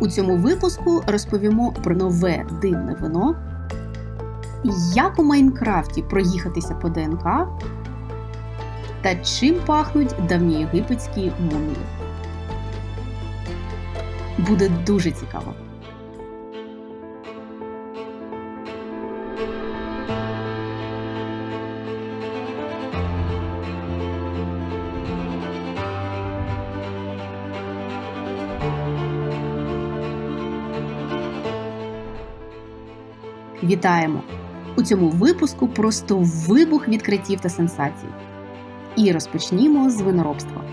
У цьому випуску розповімо про нове дивне вино, як у Майнкрафті проїхатися по ДНК та чим пахнуть давньоєгипетські мумії. Буде дуже цікаво. Вітаємо! У цьому випуску просто вибух відкриттів та сенсацій. І розпочнімо з виноробства.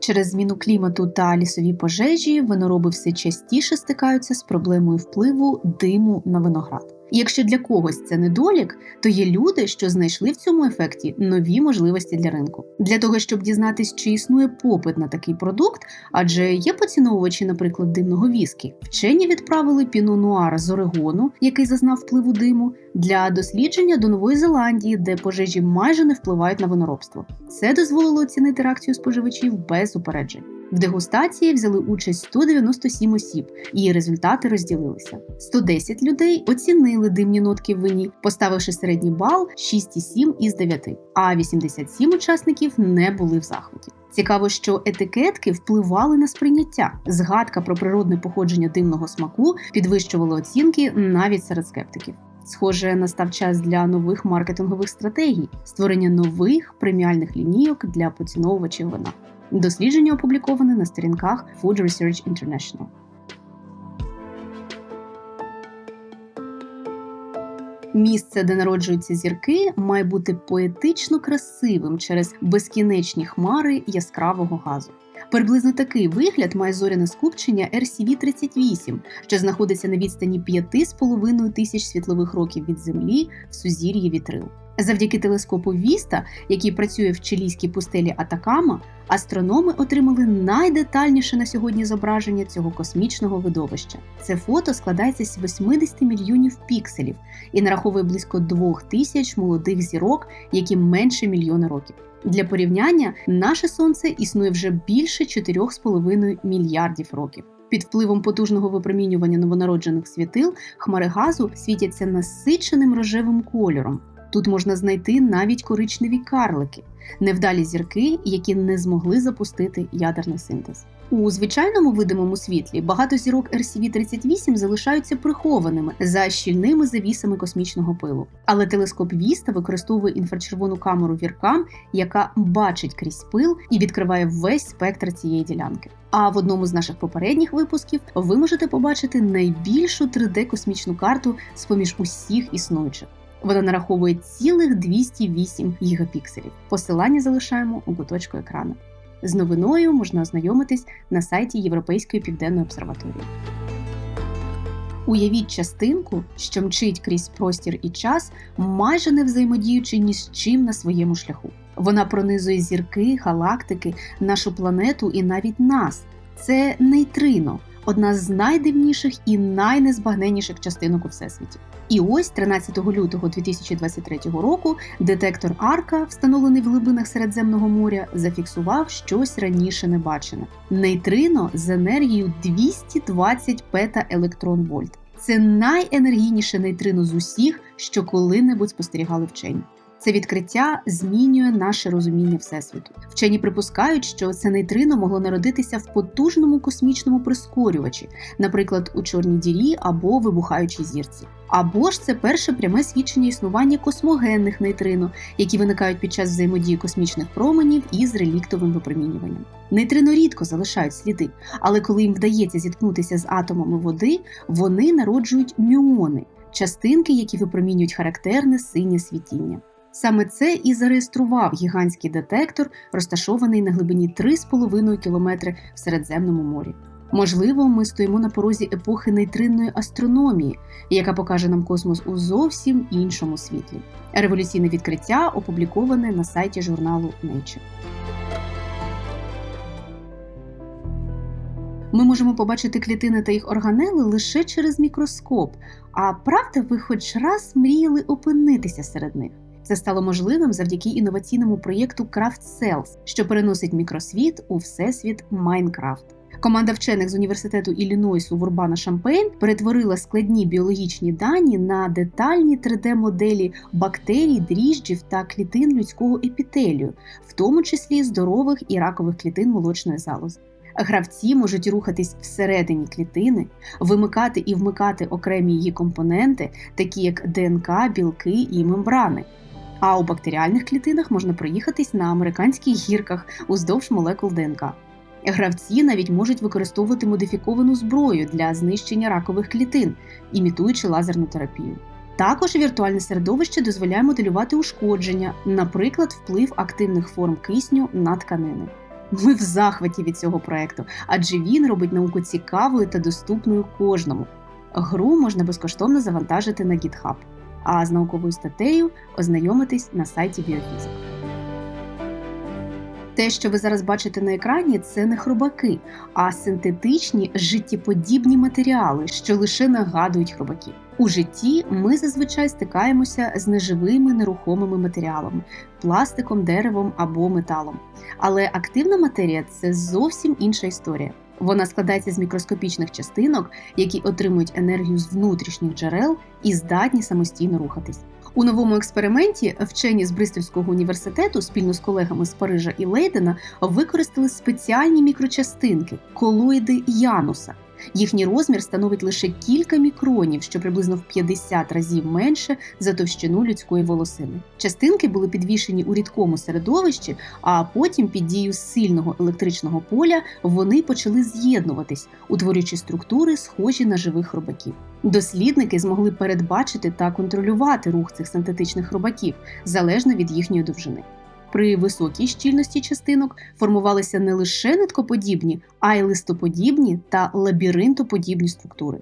Через зміну клімату та лісові пожежі винороби все частіше стикаються з проблемою впливу диму на виноград. І якщо для когось це недолік, то є люди, що знайшли в цьому ефекті нові можливості для ринку. Для того щоб дізнатись, чи існує попит на такий продукт, адже є поціновувачі, наприклад, димного віскі. Вчені відправили піно нуара з Орегону, який зазнав впливу диму, для дослідження до Нової Зеландії, де пожежі майже не впливають на виноробство. Це дозволило оцінити реакцію споживачів без упереджень. В дегустації взяли участь 197 осіб, і результати розділилися. 110 людей оцінили димні нотки в вині, поставивши середній бал 6,7 із 9, а 87 учасників не були в захваті. Цікаво, що етикетки впливали на сприйняття. Згадка про природне походження димного смаку підвищувала оцінки навіть серед скептиків. Схоже, настав час для нових маркетингових стратегій, створення нових преміальних лінійок для поціновувачів вина. Дослідження опубліковане на сторінках Food Research International. Місце, де народжуються зірки, має бути поетично красивим через безкінечні хмари яскравого газу. Приблизно такий вигляд має зоряне скупчення RCV-38, що знаходиться на відстані 5,5 тисяч світлових років від Землі в сузір'ї вітрил. Завдяки телескопу Віста, який працює в чилійській пустелі Атакама, астрономи отримали найдетальніше на сьогодні зображення цього космічного видовища. Це фото складається з 80 мільйонів пікселів і нараховує близько 2 тисяч молодих зірок, які менше мільйона років. Для порівняння наше сонце існує вже більше 4,5 мільярдів років. Під впливом потужного випромінювання новонароджених світил хмари газу світяться насиченим рожевим кольором. Тут можна знайти навіть коричневі карлики, невдалі зірки, які не змогли запустити ядерний синтез. У звичайному видимому світлі багато зірок RCV-38 залишаються прихованими за щільними завісами космічного пилу. Але телескоп Віста використовує інфрачервону камеру віркам, яка бачить крізь пил і відкриває весь спектр цієї ділянки. А в одному з наших попередніх випусків ви можете побачити найбільшу 3D-космічну карту з поміж усіх існуючих. Вона нараховує цілих 208 гігапікселів. Посилання залишаємо у куточку екрану. З новиною можна ознайомитись на сайті Європейської південної обсерваторії. Уявіть частинку, що мчить крізь простір і час, майже не взаємодіючи ні з чим на своєму шляху. Вона пронизує зірки, галактики, нашу планету і навіть нас. Це нейтрино, одна з найдивніших і найнезбагненніших частинок у всесвіті. І ось 13 лютого 2023 року детектор Арка, встановлений в глибинах Середземного моря, зафіксував щось раніше не бачене. Нейтрино з енергією 220 пета електрон вольт. Це найенергійніше нейтрино з усіх, що коли-небудь спостерігали вчені. Це відкриття змінює наше розуміння всесвіту. Вчені припускають, що це нейтрино могло народитися в потужному космічному прискорювачі, наприклад, у чорній дірі або вибухаючій зірці. Або ж це перше пряме свідчення існування космогенних нейтрино, які виникають під час взаємодії космічних променів із реліктовим випромінюванням. Нейтрино рідко залишають сліди, але коли їм вдається зіткнутися з атомами води, вони народжують мюони частинки, які випромінюють характерне синє світіння. Саме це і зареєстрував гігантський детектор, розташований на глибині 3,5 км в Середземному морі. Можливо, ми стоїмо на порозі епохи нейтринної астрономії, яка покаже нам космос у зовсім іншому світлі. Революційне відкриття опубліковане на сайті журналу Nature. Ми можемо побачити клітини та їх органели лише через мікроскоп. А правда, ви хоч раз мріяли опинитися серед них? Це стало можливим завдяки інноваційному проєкту Craft Cells, що переносить мікросвіт у всесвіт Майнкрафт. Команда вчених з університету Іллінойсу в Урбана Шампейн перетворила складні біологічні дані на детальні 3D-моделі бактерій, дріжджів та клітин людського епітелію, в тому числі здорових і ракових клітин молочної залози. Гравці можуть рухатись всередині клітини, вимикати і вмикати окремі її компоненти, такі як ДНК, білки і мембрани. А у бактеріальних клітинах можна проїхатись на американських гірках уздовж молекул ДНК. Гравці навіть можуть використовувати модифіковану зброю для знищення ракових клітин, імітуючи лазерну терапію. Також віртуальне середовище дозволяє моделювати ушкодження, наприклад, вплив активних форм кисню на тканини. Ми в захваті від цього проекту, адже він робить науку цікавою та доступною кожному. Гру можна безкоштовно завантажити на GitHub, а з науковою статтею ознайомитись на сайті Біофізик. Те, що ви зараз бачите на екрані, це не хробаки, а синтетичні життєподібні матеріали, що лише нагадують хробаків. У житті ми зазвичай стикаємося з неживими нерухомими матеріалами пластиком, деревом або металом. Але активна матерія це зовсім інша історія. Вона складається з мікроскопічних частинок, які отримують енергію з внутрішніх джерел і здатні самостійно рухатись. У новому експерименті вчені з Бристольського університету спільно з колегами з Парижа і Лейдена використали спеціальні мікрочастинки колоїди Януса. Їхній розмір становить лише кілька мікронів, що приблизно в 50 разів менше за товщину людської волосини. Частинки були підвішені у рідкому середовищі, а потім під дією сильного електричного поля вони почали з'єднуватись, утворюючи структури, схожі на живих робаків. Дослідники змогли передбачити та контролювати рух цих синтетичних робаків залежно від їхньої довжини при високій щільності частинок формувалися не лише ниткоподібні, а й листоподібні та лабіринтоподібні структури.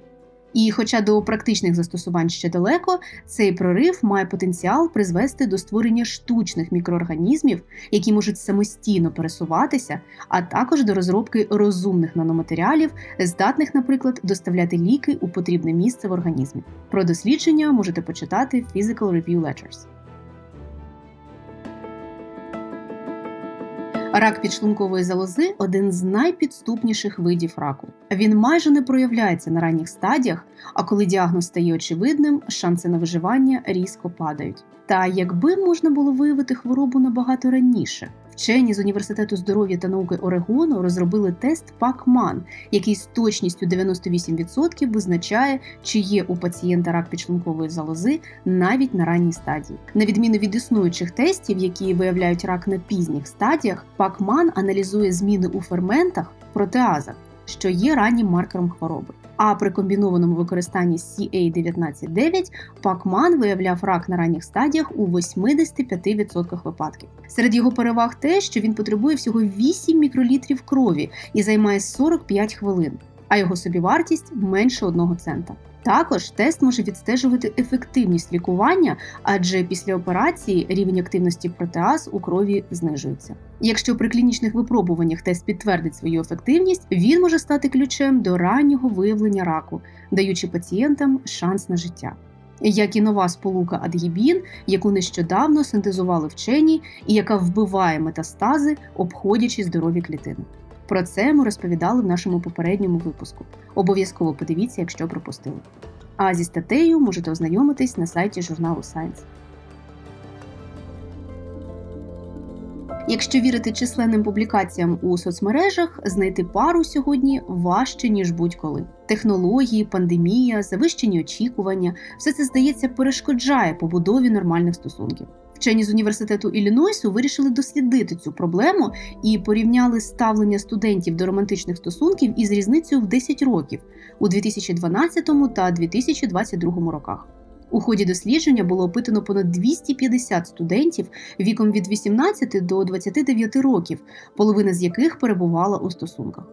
І, хоча до практичних застосувань ще далеко, цей прорив має потенціал призвести до створення штучних мікроорганізмів, які можуть самостійно пересуватися, а також до розробки розумних наноматеріалів, здатних, наприклад, доставляти ліки у потрібне місце в організмі. Про дослідження можете почитати в Physical Review Letters. Рак підшлункової залози один з найпідступніших видів раку. Він майже не проявляється на ранніх стадіях, а коли діагноз стає очевидним, шанси на виживання різко падають. Та якби можна було виявити хворобу набагато раніше. Вчені з університету здоров'я та науки Орегону розробили тест ПАКМАН, який з точністю 98% визначає, чи є у пацієнта рак підшлункової залози навіть на ранній стадії. На відміну від існуючих тестів, які виявляють рак на пізніх стадіях, ПАКМАН аналізує зміни у ферментах протеазах, що є раннім маркером хвороби. А при комбінованому використанні CA199 Пакман виявляв рак на ранніх стадіях у 85% випадків. Серед його переваг те, що він потребує всього 8 мікролітрів крові і займає 45 хвилин, а його собівартість менше 1 цента. Також тест може відстежувати ефективність лікування, адже після операції рівень активності протеаз у крові знижується. Якщо при клінічних випробуваннях тест підтвердить свою ефективність, він може стати ключем до раннього виявлення раку, даючи пацієнтам шанс на життя. Як і нова сполука адгібін, яку нещодавно синтезували вчені, і яка вбиває метастази, обходячи здорові клітини. Про це ми розповідали в нашому попередньому випуску. Обов'язково подивіться, якщо пропустили. А зі статтею можете ознайомитись на сайті журналу Science. Якщо вірити численним публікаціям у соцмережах, знайти пару сьогодні важче ніж будь-коли. Технології, пандемія, завищені очікування все це здається перешкоджає побудові нормальних стосунків. Вчені з університету Іллінойсу вирішили дослідити цю проблему і порівняли ставлення студентів до романтичних стосунків із різницею в 10 років у 2012 та 2022 роках. У ході дослідження було опитано понад 250 студентів віком від 18 до 29 років, половина з яких перебувала у стосунках.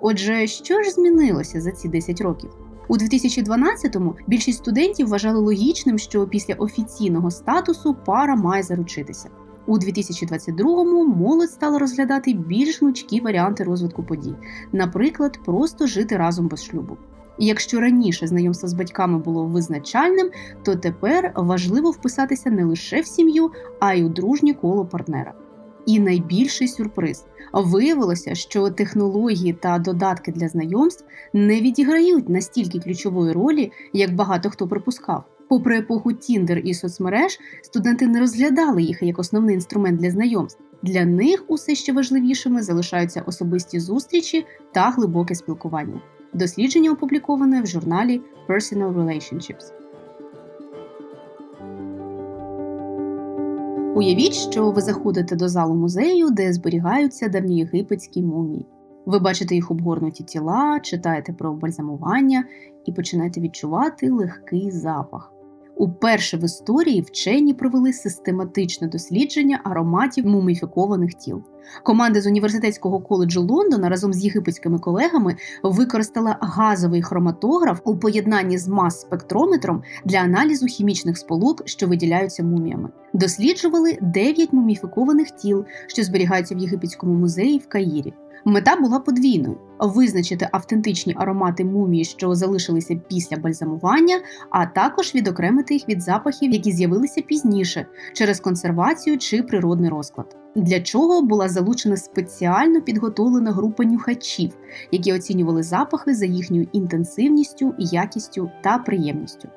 Отже, що ж змінилося за ці 10 років? У 2012-му більшість студентів вважали логічним, що після офіційного статусу пара має заручитися. У 2022-му молодь стала розглядати більш гнучкі варіанти розвитку подій, наприклад, просто жити разом без шлюбу. Якщо раніше знайомство з батьками було визначальним, то тепер важливо вписатися не лише в сім'ю, а й у дружнє коло партнера. І найбільший сюрприз виявилося, що технології та додатки для знайомств не відіграють настільки ключової ролі, як багато хто припускав. Попри епоху Тіндер і соцмереж, студенти не розглядали їх як основний інструмент для знайомств. Для них усе ще важливішими залишаються особисті зустрічі та глибоке спілкування. Дослідження опубліковане в журналі Personal Relationships. Уявіть, що ви заходите до залу музею, де зберігаються давньоєгипетські мумії. Ви бачите їх обгорнуті тіла, читаєте про бальзамування і починаєте відчувати легкий запах. Уперше в історії вчені провели систематичне дослідження ароматів муміфікованих тіл. Команда з університетського коледжу Лондона разом з єгипетськими колегами використала газовий хроматограф у поєднанні з мас-спектрометром для аналізу хімічних сполук, що виділяються муміями. Досліджували 9 муміфікованих тіл, що зберігаються в єгипетському музеї в Каїрі. Мета була подвійною: визначити автентичні аромати мумії, що залишилися після бальзамування, а також відокремити їх від запахів, які з'явилися пізніше через консервацію чи природний розклад. Для чого була залучена спеціально підготовлена група нюхачів, які оцінювали запахи за їхньою інтенсивністю, якістю та приємністю.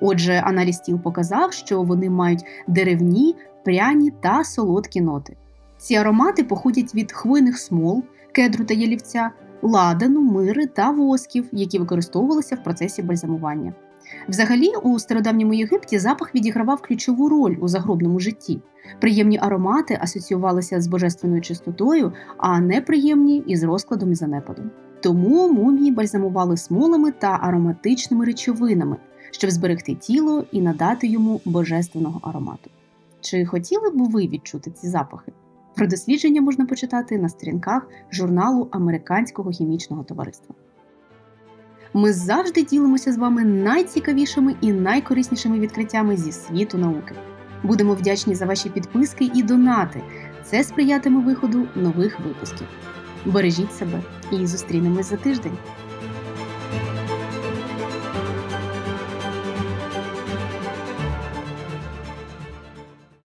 Отже, аналіз тіл показав, що вони мають деревні, пряні та солодкі ноти. Ці аромати походять від хвойних смол, кедру та ялівця, ладану, мири та восків, які використовувалися в процесі бальзамування. Взагалі, у стародавньому Єгипті запах відігравав ключову роль у загробному житті. Приємні аромати асоціювалися з божественною чистотою, а неприємні із розкладом і занепадом. Тому мумії бальзамували смолами та ароматичними речовинами, щоб зберегти тіло і надати йому божественного аромату. Чи хотіли б ви відчути ці запахи? Про дослідження можна почитати на сторінках журналу Американського хімічного товариства. Ми завжди ділимося з вами найцікавішими і найкориснішими відкриттями зі світу науки. Будемо вдячні за ваші підписки і донати. Це сприятиме виходу нових випусків. Бережіть себе і зустрінемось за тиждень.